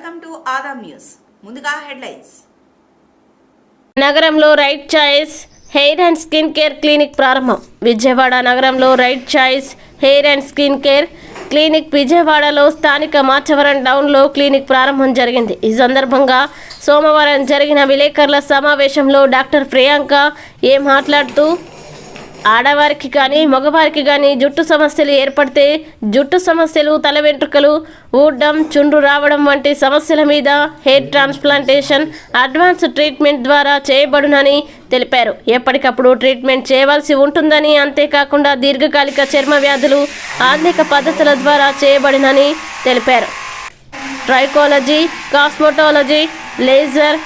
Welcome to Adam news. ముందుగా headlines. నగరంలో right choice hair and skin care clinic ప్రారంభం. విజయవాడ నగరంలో right choice hair and skin care clinic విజయవాడలో స్థానిక మాచవరం టౌన్లో క్లినిక్ ప్రారంభం జరిగింది. ఈ సందర్భంగా సోమవారం జరిగిన విలేకరుల సమావేశంలో డాక్టర్ ప్రియాంక ఏ మాట్లాడుతూ ఆడవారికి కానీ మగవారికి కానీ జుట్టు సమస్యలు ఏర్పడితే జుట్టు సమస్యలు తల వెంట్రుకలు ఊడ్డం చుండ్రు రావడం వంటి సమస్యల మీద హెయిర్ ట్రాన్స్ప్లాంటేషన్ అడ్వాన్స్ ట్రీట్మెంట్ ద్వారా చేయబడునని తెలిపారు. ఎప్పటికప్పుడు ట్రీట్మెంట్ చేయవలసి ఉంటుందని అంతేకాకుండా దీర్ఘకాలిక చర్మ వ్యాధులు ఆధునిక పద్ధతుల ద్వారా చేయబడినని తెలిపారు. Trichology cosmetology laser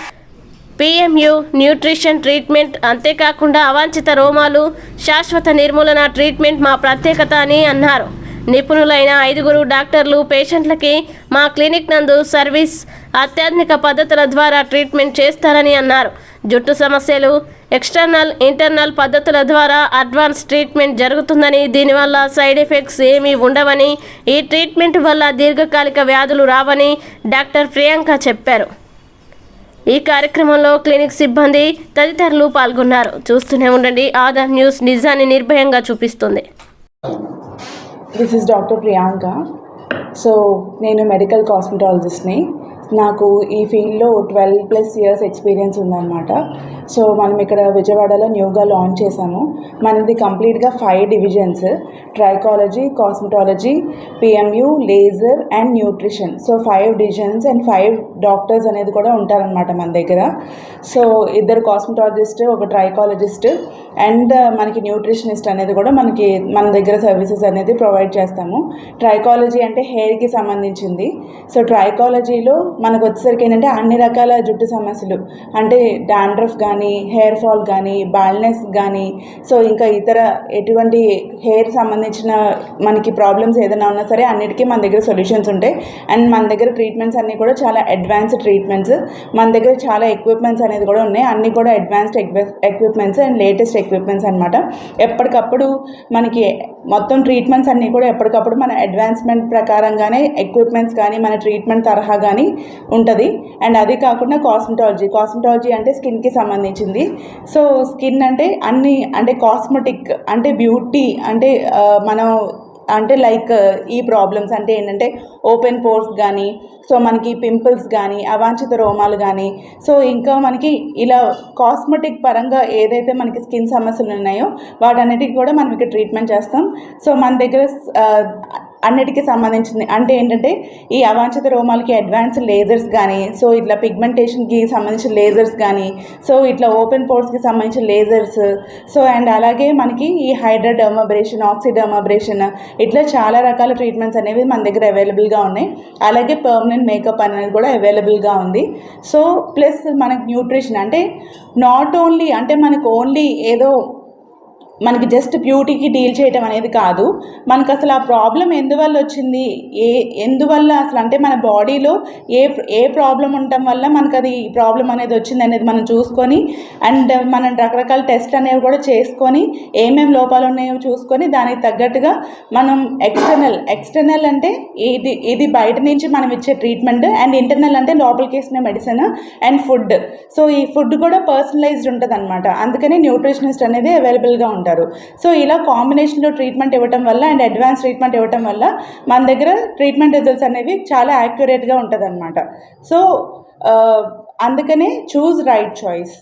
PMU nutrition treatment అంతేకాకుండా అవాంఛిత రోమాలు శాశ్వత నిర్మూలన ట్రీట్మెంట్ మా ప్రత్యేకత అని అన్నారు. నిపుణులైన ఐదుగురు డాక్టర్లు పేషెంట్లకి మా క్లినిక్ నందు సర్వీస్ అత్యాధునిక పద్ధతుల ద్వారా ట్రీట్మెంట్ చేస్తారని అన్నారు. జుట్టు సమస్యలు ఎక్స్టర్నల్ ఇంటర్నల్ పద్ధతుల ద్వారా అడ్వాన్స్ ట్రీట్మెంట్ జరుగుతుందని దీనివల్ల సైడ్ ఎఫెక్ట్స్ ఏమీ ఉండవని ఈ ట్రీట్మెంట్ వల్ల దీర్ఘకాలిక వ్యాధులు రావని డాక్టర్ ప్రియాంక చెప్పారు. ఈ కార్యక్రమంలో క్లినిక్ సిబ్బంది తదితరులు పాల్గొన్నారు. చూస్తూనే ఉండండి. ఆధార్ న్యూస్ నిజాన్ని నిర్భయంగా చూపిస్తుంది. This is doctor Priyanka so నేను మెడికల్ కాస్మెటాలజిస్ట్ని నాకు ఈ ఫీల్డ్లో ట్వెల్వ్ ప్లస్ ఇయర్స్ ఎక్స్పీరియన్స్ ఉందన్నమాట. సో మనం ఇక్కడ విజయవాడలో న్యూగా లాంచ్ చేసాము మనది కంప్లీట్గా five divisions trichology cosmetology PMU laser and nutrition. So five divisions and five doctors అనేది కూడా ఉంటారనమాట మన దగ్గర. సో ఇద్దరు కాస్మెటాలజిస్ట్ ఒక ట్రైకాలజిస్ట్ అండ్ మనకి న్యూట్రిషనిస్ట్ అనేది కూడా మనకి మన దగ్గర సర్వీసెస్ అనేది ప్రొవైడ్ చేస్తాము. ట్రైకాలజీ అంటే హెయిర్కి సంబంధించింది. సో ట్రైకాలజీలో మనకు వచ్చేసరికి ఏంటంటే అన్ని రకాల జుట్టు సమస్యలు. అంటే డాండ్రఫ్ కానీ హెయిర్ ఫాల్ కానీ బాల్నెస్ కానీ సో ఇంకా ఇతర ఎటువంటి హెయిర్ సంబంధించిన మనకి ప్రాబ్లమ్స్ ఏదైనా ఉన్నా సరే అన్నిటికీ మన దగ్గర సొల్యూషన్స్ ఉంటాయి. అండ్ మన దగ్గర ట్రీట్మెంట్స్ అన్నీ కూడా చాలా అడ్వాన్స్డ్ ట్రీట్మెంట్స్. మన దగ్గర చాలా ఎక్విప్మెంట్స్ అనేది కూడా ఉన్నాయి. అన్నీ కూడా advanced equipments and latest equipments అనమాట ఎప్పటికప్పుడు మనకి మొత్తం ట్రీట్మెంట్స్ అన్నీ కూడా ఎప్పటికప్పుడు మన అడ్వాన్స్మెంట్ ప్రకారంగానే ఎక్విప్మెంట్స్ కానీ మన ట్రీట్మెంట్ తరహా కానీ ఉంటుంది. అండ్ అది కాకుండా కాస్మెటాలజీ. కాస్మెటాలజీ అంటే స్కిన్కి సంబంధించింది. సో స్కిన్ అంటే అన్ని అంటే కాస్మెటిక్ అంటే బ్యూటీ అంటే మనం అంటే లైక్ ఈ ప్రాబ్లమ్స్ అంటే ఏంటంటే ఓపెన్ పోర్స్ కానీ సో మనకి పింపుల్స్ కానీ అవాంఛిత రోమాలు కానీ సో ఇంకా మనకి ఇలా కాస్మెటిక్ పరంగా ఏదైతే మనకి స్కిన్ సమస్యలు ఉన్నాయో వాటన్నిటికి కూడా మనం ఇక్కడ ట్రీట్మెంట్ చేస్తాం. సో మన దగ్గర అన్నిటికీ సంబంధించింది. అంటే ఏంటంటే ఈ అవాంఛిత రోమాలకి అడ్వాన్స్ లేజర్స్ కానీ సో ఇట్లా పిగ్మెంటేషన్కి సంబంధించిన లేజర్స్ కానీ సో ఇట్లా ఓపెన్ పోర్ట్స్కి సంబంధించిన లేజర్స్ సో అండ్ అలాగే మనకి ఈ హైడ్రాడర్మాబ్రేషన్ ఆక్సిడర్మాబ్రేషన్ ఇట్లా చాలా రకాల ట్రీట్మెంట్స్ అనేవి మన దగ్గర అవైలబుల్గా ఉన్నాయి. అలాగే పర్మనెంట్ మేకప్ అనేది కూడా అవైలబుల్గా ఉంది. సో ప్లస్ మనకి న్యూట్రిషన్ అంటే నాట్ ఓన్లీ అంటే మనకు ఓన్లీ ఏదో మనకి జస్ట్ బ్యూటీకి డీల్ చేయటం అనేది కాదు. మనకు అసలు ఆ ప్రాబ్లం ఎందువల్ల వచ్చింది? ఏ ఎందువల్ల అసలు అంటే మన బాడీలో ఏ ఏ ప్రాబ్లం ఉండటం వల్ల మనకు అది ప్రాబ్లం అనేది వచ్చింది అనేది మనం చూసుకొని అండ్ మనం రకరకాల టెస్ట్ అనేవి కూడా చేసుకొని ఏమేమి లోపాలు ఉన్నాయో చూసుకొని దానికి తగ్గట్టుగా మనం ఎక్స్టర్నల్ ఎక్స్టర్నల్ అంటే ఇది ఇది బయట నుంచి మనం ఇచ్చే ట్రీట్మెంట్ అండ్ ఇంటర్నల్ అంటే లోపలికి వేసిన మెడిసిన్ అండ్ ఫుడ్ సో ఈ ఫుడ్ కూడా పర్సనలైజ్డ్ ఉంటుంది అనమాట అందుకని న్యూట్రిషనిస్ట్ అనేది అవైలబుల్గా ఉంటుంది. ఉంటారు. సో ఇలా కాంబినేషన్లో ట్రీట్మెంట్ ఇవ్వటం వల్ల అండ్ అడ్వాన్స్ ట్రీట్మెంట్ ఇవ్వటం వల్ల మన దగ్గర ట్రీట్మెంట్ రిజల్ట్స్ అనేవి చాలా యాక్యురేట్గా ఉంటుంది అనమాట సో అందుకనే చూజ్ రైట్ చాయిస్